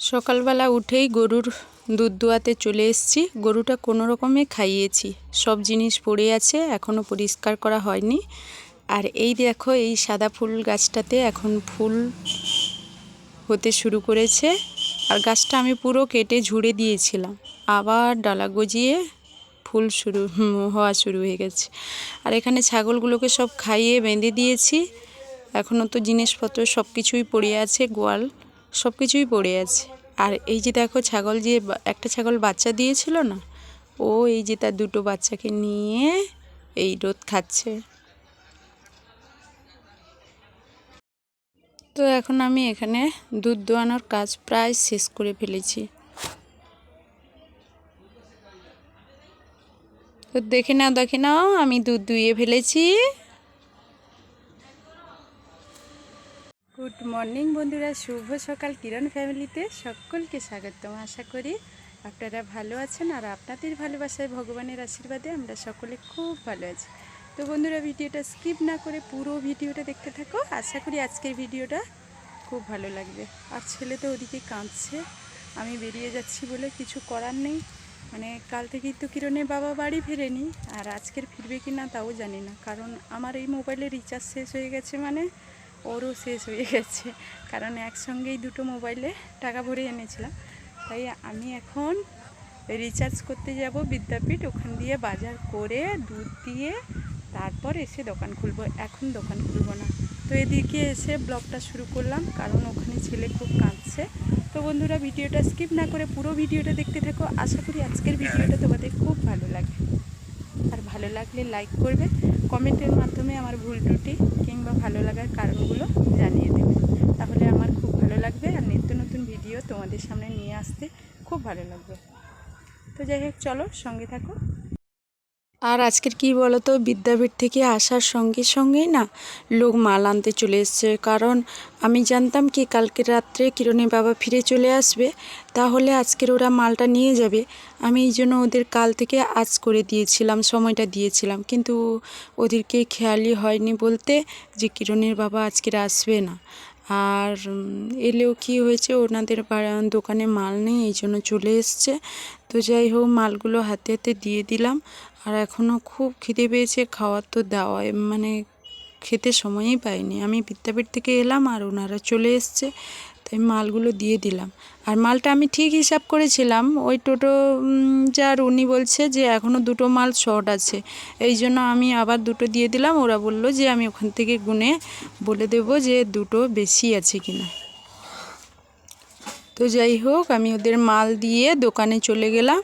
সকালবেলা উঠেই গরুর দুধ দোয়াতে চলে এসেছি। গরুটা কোনো রকমে খাইয়েছি। সব জিনিস পড়ে আছে এখনও পরিষ্কার করা হয়নি। আর এই দেখো, এই সাদা ফুল গাছটাতে এখন ফুল হতে শুরু করেছে। আর গাছটা আমি পুরো কেটে ঝুড়ে দিয়েছিলাম। আবার ডালা গজিয়ে ফুল শুরু হওয়া শুরু হয়ে গেছে। আর এখানে ছাগলগুলোকে সব খাইয়ে বেঁধে দিয়েছি। এখনও তো জিনিসপত্র সব কিছুই পড়ে আছে, গোয়াল সব কিছুই পড়ে আছে। আর এই যে দেখো ছাগল যে একটা ছাগল বাচ্চা দিয়েছিল না, ও এই যে তার দুটো বাচ্চাকে নিয়ে এই রোদ খাচ্ছে। তো এখন আমি এখানে দুধ দোয়ানোর কাজ প্রায় শেষ করে ফেলেছি। তো দেখে নাও দেখে নাও, আমি দুধ দুইয়ে ফেলেছি। গুড মর্নিং বন্ধুরা, শুভ সকাল। কিরণ ফ্যামিলিতে সকলকে স্বাগতম। আশা করি আপনারা ভালো আছেন আর আপনাদের ভালোবাসায়, ভগবানের আশীর্বাদে আমরা সকলে খুব ভালো আছি। তো বন্ধুরা, ভিডিওটা স্কিপ না করে পুরো ভিডিওটা দেখতে থাকো। আশা করি আজকের ভিডিওটা খুব ভালো লাগবে। আর ছেলে তো ওদিকে কাঁদছে। আমি বেরিয়ে যাচ্ছি বলে কিছু করার নেই। মানে কাল থেকেই তো কিরণের বাবা বাড়ি ফেরেনি। আর আজকের ফিরবে কি না তাও জানি না। কারণ আমার এই মোবাইলে রিচার্জ শেষ হয়ে গেছে মানে ওরও শেষ হয়ে গেছে। কারণ একসঙ্গেই দুটো মোবাইলে টাকা ভরে এনেছিলাম। তাই আমি এখন রিচার্জ করতে যাব বিদ্যাপীঠ ওখান দিয়ে বাজার করে দুধ দিয়ে তারপর এসে দোকান খুলবো। এখন দোকান খুলবো না। তো এদিকে এসে ব্লগটা শুরু করলাম কারণ ওখানে ছেলে খুব কাঁদছে। তো বন্ধুরা ভিডিওটা স্কিপ না করে পুরো ভিডিওটা দেখতে থাকো। আশা করি আজকের ভিডিওটা তোমাদের খুব ভালো আর ভালো লাগলে লাইক করবে কমেন্টের মাধ্যমে আমার ভুল ত্রুটি কিংবা ভালো লাগার কারণগুলো জানিয়ে দেবে তাহলে আমার খুব ভালো লাগবে আর নিত্য নতুন ভিডিও তোমাদের সামনে নিয়ে আসতে খুব ভালো লাগবে। তো যাই হোক, চলো সঙ্গে থাকো। আর আজকের কি বলতো, বিদ্যাপীঠ থেকে আসার সঙ্গে সঙ্গেই না লোক মাল আনতে চলে এসছে। কারণ আমি জানতাম কি কালকে রাত্রে কিরণের বাবা ফিরে চলে আসবে, তাহলে আজকের ওরা মালটা নিয়ে যাবে। আমি এই জন্য ওদের কাল থেকে আজ করে দিয়েছিলাম, সময়টা দিয়েছিলাম। কিন্তু ওদেরকে খেয়ালই হয়নি বলতে যে কিরণের বাবা আজকের আসবে না। আর এলেও কি হয়েছে ওনাদের দোকানে মাল নেই, এই জন্য চলে এসছে। তো যাই হোক, মালগুলো হাতে হাতে দিয়ে দিলাম। আর এখনও খুব খিদে পেয়েছে, খাওয়ার তো দেওয়া মানে খেতে সময়ই পাইনি। আমি বিদ্যাপীঠ থেকে এলাম আর ওনারা চলে এসছে। তাই মালগুলো দিয়ে দিলাম। আর মালটা আমি ঠিক হিসাব করেছিলাম, ওই টোটো যার উনি বলছে যে এখনও দুটো মাল শর্ট আছে। এই জন্য আমি আবার দুটো দিয়ে দিলাম, ওরা বলল যে আমি ওখান থেকে গুনে বলে দেব যে দুটো বেশি আছে কিনা। তো যাই হোক, আমি ওদের মাল দিয়ে দোকানে চলে গেলাম।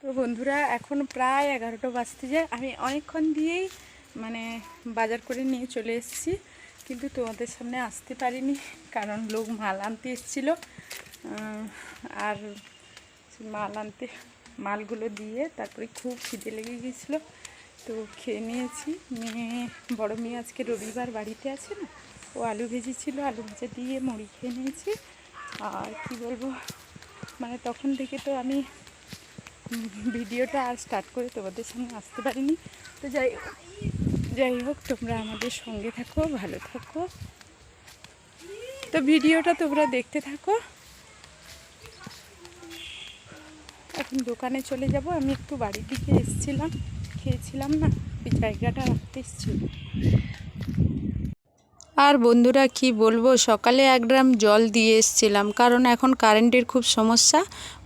তো বন্ধুরা, এখন প্রায় এগারোটা বাজতে যায়। আমি অনেকক্ষণ দিয়েই মানে বাজার করে নিয়ে চলে এসেছি। কিন্তু তোমাদের সামনে আসতে পারিনি, কারণ লোক মাল আনতে এসেছিল। আর মাল আনতে, মালগুলো দিয়ে তারপরে খুব খিদে লেগে গিয়েছিল। তো খেয়ে নিয়েছি। মেয়ে, বড় মেয়ে আজকে রবিবার বাড়িতে আছে না? ও আলু ভেজেছিল, আলু ভেজে দিয়ে মুড়ি খেয়ে নিয়েছি। আর কি বলব মানে তখন থেকে তো আমি ভিডিওটা আর স্টার্ট করে তোমাদের সামনে আসতে পারিনি। তো যাই যাই হোক তোমরা আমাদের সঙ্গে থাকো ভালো থাকো। তো ভিডিওটা তোমরা দেখতে থাকো। এখন দোকানে চলে যাব। আমি একটু বাড়ির দিকে এসেছিলাম খেয়েছিলাম না ওই জায়গাটা রাখতে এসেছিলাম আর বন্ধুরা কি বলব সকালে এক ড্রাম জল দিয়ে এসছিলাম কারণ এখন কারেন্টের খুব সমস্যা।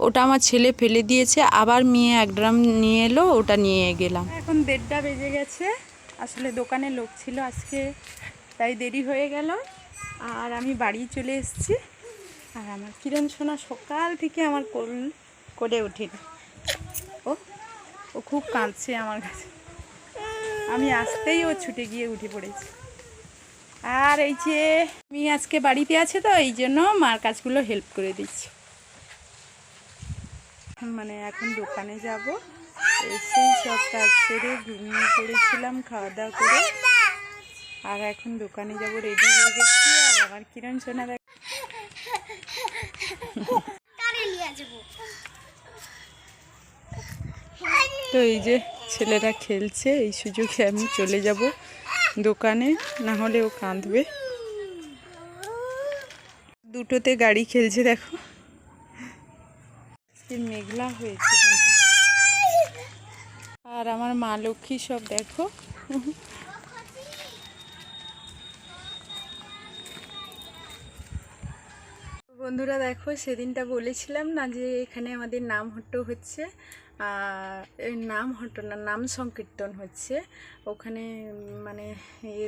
ওটা আমার ছেলে ফেলে দিয়েছে আবার মেয়ে এক ড্রাম নিয়ে এলো ওটা নিয়ে গেলাম। এখন দেড়টা বেজে গেছে। আসলে দোকানে লোক ছিল আজকে, তাই দেরি হয়ে গেল। আর আমি বাড়ি চলে এসেছি। আর আমার কিরণ সোনা সকাল থেকে আমার কোল করে ওঠেনি। ও ও খুব কাঁদছে আমার কাছে। আমি আসতেই ও ছুটে গিয়ে উঠে পড়েছি। আর এই যে, আমি আজকে বাড়িতে আছে তো, এই জন্য মার কাজগুলো হেল্প করে দিচ্ছি। মানে এখন দোকানে যাব। এসেই সব কাজ সেরে ঘুমিয়ে পড়েছিলাম খাওয়া দাওয়া করে। আর এখন দোকানে যাব রেডি হয়ে গেছি। আর আমার কিরণ সোনা দেখ তো এই যে ছেলেরা খেলছে এই সুযোগে আমি চলে যাব দোকানে না হলে ও কাঁদবে। দুটোতে গাড়ি খেলছে দেখো। মেঘলা হয়েছে। আর আমার মা লক্ষ্মী সব দেখো। বন্ধুরা দেখো, সেদিনটা বলেছিলাম না যে এখানে আমাদের নাম হট্ট হচ্ছে নাম হট্ট না, নাম সংকীর্তন হচ্ছে। ওখানে মানে এ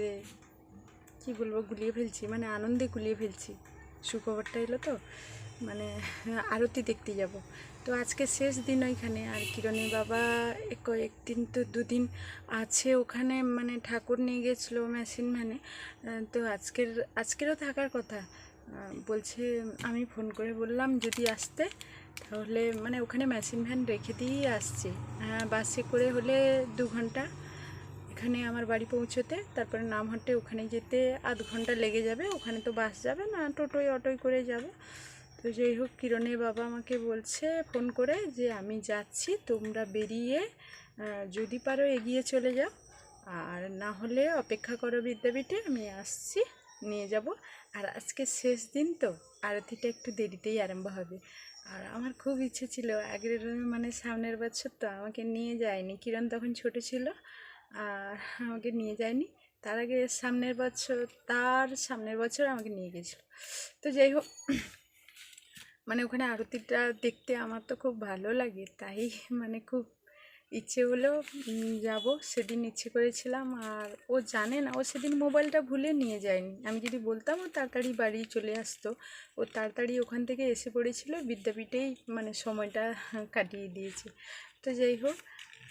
কি বলব, গুলিয়ে ফেলছি মানে আনন্দে গুলিয়ে ফেলছি। সুখবরটা এলো তো? মানে আরতি দেখতে যাব। তো আজকে শেষ দিন ওইখানে আর কিরণের বাবা এ কয়েকদিন তো দুদিন আছে ওখানে মানে ঠাকুর নিয়ে গেছিল মেশিন মানে তো আজকের, আজকেরও থাকার কথা। বলছে, আমি ফোন করে বললাম যদি আসতে, তাহলে মানে ওখানে মেশিন ভ্যান রেখে দিয়েই আসছে। হ্যাঁ বাসে করে হলে দু ঘণ্টা এখানে আমার বাড়ি পৌঁছতে, তারপরে নামহাটে ওখানে যেতে আধ ঘণ্টা লেগে যাবে, ওখানে তো বাস যাবে না, টোটোয়, অটোয় করে যাব। তো যাই হোক, কিরণের বাবা আমাকে বলছে, ফোন করে যে আমি যাচ্ছি, তোমরা বেরিয়ে যদি পারো এগিয়ে চলে যাও। আর না হলে অপেক্ষা করো বিদ্যাপীঠে, আমি আসছি, নিয়ে যাব। আর আজকে শেষ দিন তো, আরতিটা একটু দেরিতেই আরম্ভ হবে। আর আমার খুব ইচ্ছে ছিল, আগের মানে সামনের বছর তো আমাকে নিয়ে যায়নি। কিরণ তখন ছোট ছিল, আর আমাকে নিয়ে যায়নি। তার আগে সামনের বছর, তার সামনের বছর আমাকে নিয়ে গেছিল। তো যাই হোক মানে ওখানে আরতিটা দেখতে আমার তো খুব ভালো লাগে, তাই মানে খুব ইচ্ছে হলো যাব। সেদিন ইচ্ছে করেছিলাম আর ও জানে না, ও সেদিন মোবাইলটা ভুলে নিয়ে যায়নি। আমি যদি বলতাম ও তাড়াতাড়ি বাড়ি চলে আসতো। ও তাড়াতাড়ি ওখান থেকে এসে পড়েছিল, বিদ্যাপীঠেই মানে সময়টা কাটিয়ে দিয়েছে। তো যাই হোক,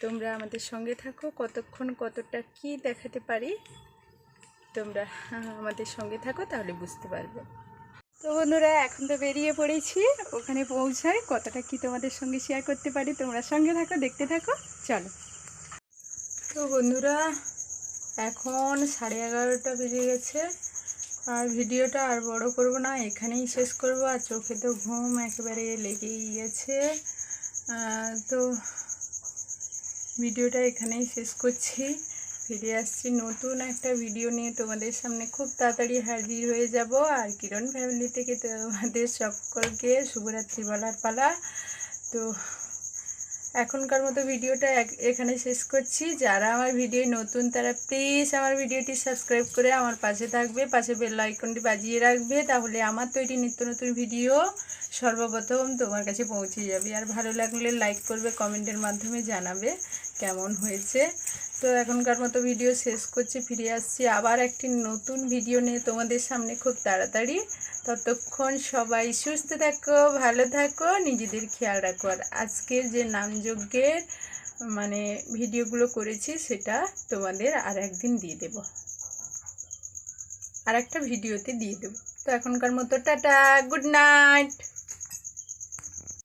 তোমরা আমাদের সঙ্গে থাকো, কতক্ষণ কতটা কি দেখাতে পারি, তোমরা আমাদের সঙ্গে থাকো, তাহলে বুঝতে পারবে। তো বন্ধুরা, এখন তো বেরিয়ে পড়েছি। ওখানে পৌঁছায় কতটা কি তোমাদের সঙ্গে শেয়ার করতে পারি? তোমরা সঙ্গে থাকো, দেখতে থাকো। চলো। তো বন্ধুরা, এখন সাড়ে এগারোটা বেজে গেছে। আর ভিডিওটা আর বড় করব না, এখানেই শেষ করব। আর চোখে তো ঘুম একেবারে লেগেই গেছে। তো ভিডিওটা এখানেই শেষ করছি। ফিরে আসছি নতুন একটা ভিডিও নিয়ে। তোমাদের সামনে খুব তাড়াতাড়ি হাজির হয়ে যাব। আর কিরণ ফ্যামিলি থেকে তোমাদের সকলকে শুভরাত্রি বলার পালা। তো এখনকার মতো ভিডিওটা এখানে শেষ করছি। যারা আমার ভিডিও নতুন, তারা প্লিজ আমার ভিডিওটি সাবস্ক্রাইব করে আমার পাশে থাকবে। পাশে বেল আইকনটি বাজিয়ে রাখবে। তাহলে আমার তৈরি নিত্য নতুন ভিডিও সর্বপ্রথম তোমার কাছে পৌঁছে যাবে। আর ভালো লাগলে লাইক করবে কমেন্টের মাধ্যমে জানাবে কেমন হয়েছে। তো এখনকার মতো ভিডিও শেষ করছি, ফিরে আসছি আবার একটি নতুন ভিডিও নিয়ে তোমাদের সামনে খুব তাড়াতাড়ি। ততক্ষণ সবাই সুস্থ থাকো, ভালো থাকো, নিজেদের খেয়াল রাখো। আর আজকের যে নামযজ্ঞের মানে ভিডিওগুলো করেছি সেটা তোমাদের আর একদিন দিয়ে দেব। আর একটা ভিডিওতে দিয়ে দেবো। তো এখনকার মতো টাটা গুড নাইট